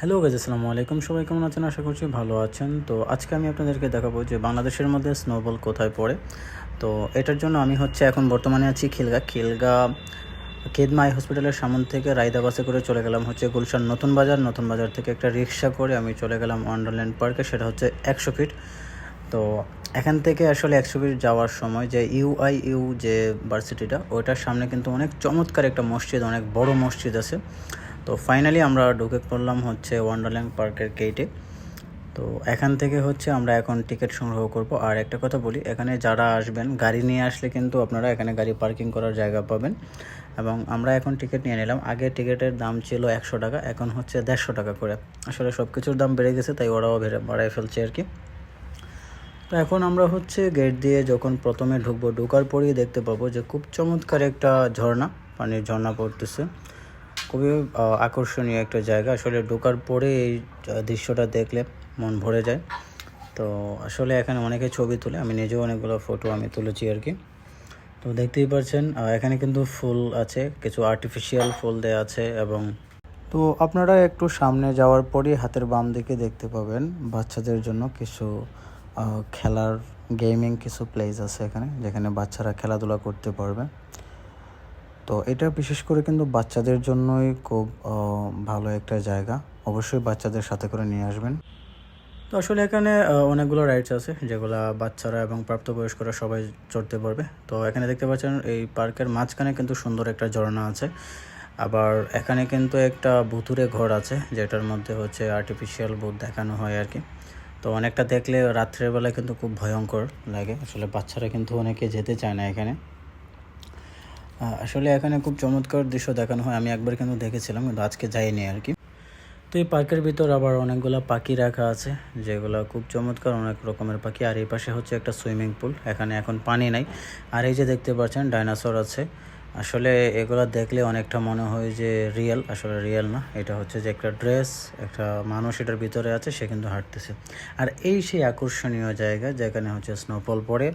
Hello guys, আসসালামু আলাইকুম। সবাই কেমন আছেন? আশা করছি ভালো আছেন। তো আজকে আমি আপনাদেরকে দেখাবো যে বাংলাদেশের মধ্যে স্নোবল কোথায় পড়ে। তো এটার জন্য আমি হচ্ছে এখন বর্তমানে আছি খিলগা। খিলগা কেদমাই হসপিটালের সামন থেকে রায়দা বাসে করে চলে গেলাম হচ্ছে গুলশান নতুন বাজার। নতুন বাজার থেকে একটা রিক্সা করে আমি চলে গেলাম ওয়ান্ডারল্যান্ড পার্কে সেটা হচ্ছে একশো ফিট তো এখান থেকে আসলে একশো ফিট যাওয়ার সময় যে ইউআই ইউ যে ভার্সিটিটা ওটার সামনে কিন্তু অনেক চমৎকার একটা মসজিদ, অনেক বড় মসজিদ আছে। তো ফাইনালি আমরা ঢুকে পড়লাম হচ্ছে ওয়ান্ডারল্যান্ড পার্কের গেটে তো এখান থেকে হচ্ছে আমরা এখন টিকিট সংগ্রহ করব। আর একটা কথা বলি, এখানে যারা আসবেন, গাড়ি নিয়ে আসলে কিন্তু আপনারা এখানে গাড়ি পার্কিং করার জায়গা পাবেন। এবং আমরা এখন টিকিট নিয়ে নিলাম। আগে টিকিটের দাম ছিল একশো টাকা, এখন হচ্ছে দেড়শো টাকা করে। আসলে সব কিছুর দাম বেড়ে গেছে, তাই ওরাও বেড়ে বাড়ায় ফেলছে আর কি। তো এখন আমরা হচ্ছে গেট দিয়ে যখন প্রথমে ঢুকবো, ঢোকার পরেই দেখতে পাবো যে খুব চমৎকার একটা ঝর্ণা, পানির ঝর্ণা পড়তেছে। খুবই আকর্ষণীয় একটা জায়গা। আসলে ঢোকার পরে এই দৃশ্যটা দেখলে মন ভরে যায়। তো আসলে এখানে অনেকে ছবি তুলে, আমি নিজেও অনেকগুলো ফটো আমি তুলেছি আর কি। তো দেখতেই পাচ্ছেন এখানে কিন্তু ফুল আছে, কিছু আর্টিফিশিয়াল ফুল দেওয়া আছে এবং তো আপনারা একটু সামনে যাওয়ার পরই হাতের বাম দিকে দেখতে পাবেন বাচ্চাদের জন্য কিছু খেলার গেমিং কিছু প্লেস আছে এখানে, যেখানে বাচ্চারা খেলাধুলা করতে পারবে। তো এটা বিশেষ করে কিন্তু বাচ্চাদের জন্যই খুব ভালো একটা জায়গা। অবশ্যই বাচ্চাদের সাথে করে নিয়ে আসবেন। তো আসলে এখানে অনেকগুলো রাইডস আছে, যেগুলো বাচ্চারা এবং প্রাপ্তবয়স্করা সবাই চড়তে পারবে। তো এখানে দেখতে পাচ্ছেন, এই পার্কের মাঝখানে কিন্তু সুন্দর একটা ঝর্ণা আছে। আবার এখানে কিন্তু একটা ভুতুরে ঘর আছে, যেটার মধ্যে হচ্ছে আর্টিফিশিয়াল ভূত দেখানো হয় আর কি। তো অনেকটা দেখলে রাত্রের বেলা কিন্তু খুব ভয়ঙ্কর লাগে। আসলে বাচ্চারা কিন্তু অনেকে যেতে চায় না এখানে। আসলে এখানে খুব চমৎকার দৃশ্য দেখানো হয়। আমি একবার কিন্তু দেখেছিলাম, কিন্তু আজকে যাইনি আর কি। তো এই পার্কের ভিতর আবার অনেকগুলো পাখি রাখা আছে, যেগুলো খুব চমৎকার, অনেক রকমের পাখি। আর এই পাশে হচ্ছে একটা সুইমিং পুল, এখানে এখন পানি নাই। আর এই যে দেখতে পাচ্ছেন, ডাইনোসর আছে। আসলে এগুলো দেখলে অনেকটা মনে হয় যে রিয়েল, আসলে রিয়েল না। এটা হচ্ছে যে একটা ড্রেস, একটা মানুষ এটার ভিতরে আছে, সে কিন্তু হাঁটতেছে। আর এই সেই আকর্ষণীয় জায়গা, যেখানে হচ্ছে স্নোফল পড়ে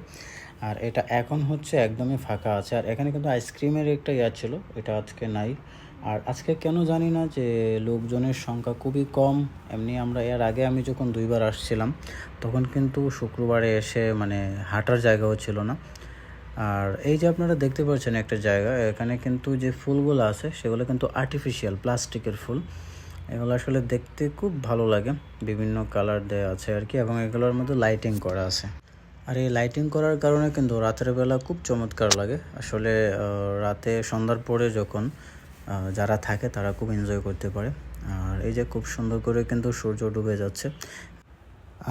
আর এটা এখন হচ্ছে একদমই ফাঁকা আছে। আর এখানে কিন্তু আইসক্রিমের একটা ইয়া ছিল, এটা আজকে নাই। আর আজকে কেন জানি না যে লোকজনের সংখ্যা খুবই কম। এমনি আমরা এর আগে আমি যখন দুইবার আসছিলাম, তখন কিন্তু শুক্রবারে এসে মানে হাঁটার জায়গাও ছিল না। আর এই যে আপনারা দেখতে পাচ্ছেন একটা জায়গা, এখানে কিন্তু যে ফুলগুলো আছে, সেগুলো কিন্তু আর্টিফিশিয়াল প্লাস্টিকের ফুল। এগুলো আসলে দেখতে খুব ভালো লাগে। বিভিন্ন কালার দেওয়া আছে আর কি, এবং এগুলোর মধ্যে লাইটিং করা আছে। আর এই লাইটিং করার কারণে কিন্তু রাতের বেলা খুব চমৎকার লাগে। আসলে রাতে সন্ধ্যার পরে যখন যারা থাকে তারা খুব এনজয় করতে পারে। আর এই যে খুব সুন্দর করে কিন্তু সূর্য ডুবে যাচ্ছে।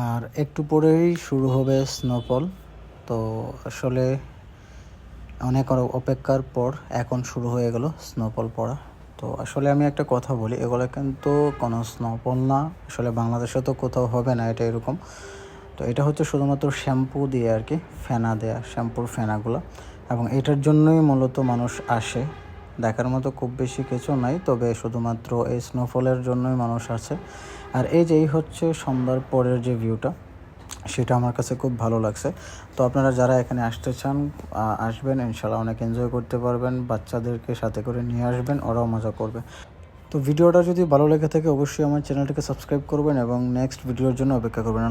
আর একটু পরেই শুরু হবে স্নোফল তো আসলে অনেক অপেক্ষার পর এখন শুরু হয়ে গেল স্নোফল পড়া। তো আসলে আমি একটা কথা বলি, এগুলো কিন্তু কোনো স্নোফল না। আসলে বাংলাদেশে তো কোথাও হবে না, এটা এরকম। তো এটা হচ্ছে শুধুমাত্র শ্যাম্পু দিয়ে আর কি, ফেনা দেয়া, শ্যাম্পুর ফেনাগুলো। এবং এটার জন্যই মূলত মানুষ আসে। দেখার মতো খুব বেশি কিছু নাই, তবে শুধুমাত্র এই স্নোফলের জন্যই মানুষ আসে। আর এই যে এই হচ্ছে সন্ধ্যার পরের যে ভিউটা সেটা আমার কাছে খুব ভালো লাগছে। তো আপনারা যারা এখানে আসতে চান আসবেন ইনশাল্লাহ অনেক এনজয় করতে পারবেন, বাচ্চাদেরকে সাথে করে নিয়ে আসবেন, ওরাও মজা করবে। তো ভিডিওটা যদি ভালো লেগে থাকে, অবশ্যই আমার চ্যানেলটাকে সাবস্ক্রাইব করবেন এবং নেক্সট ভিডিওর জন্য অপেক্ষা করবেন।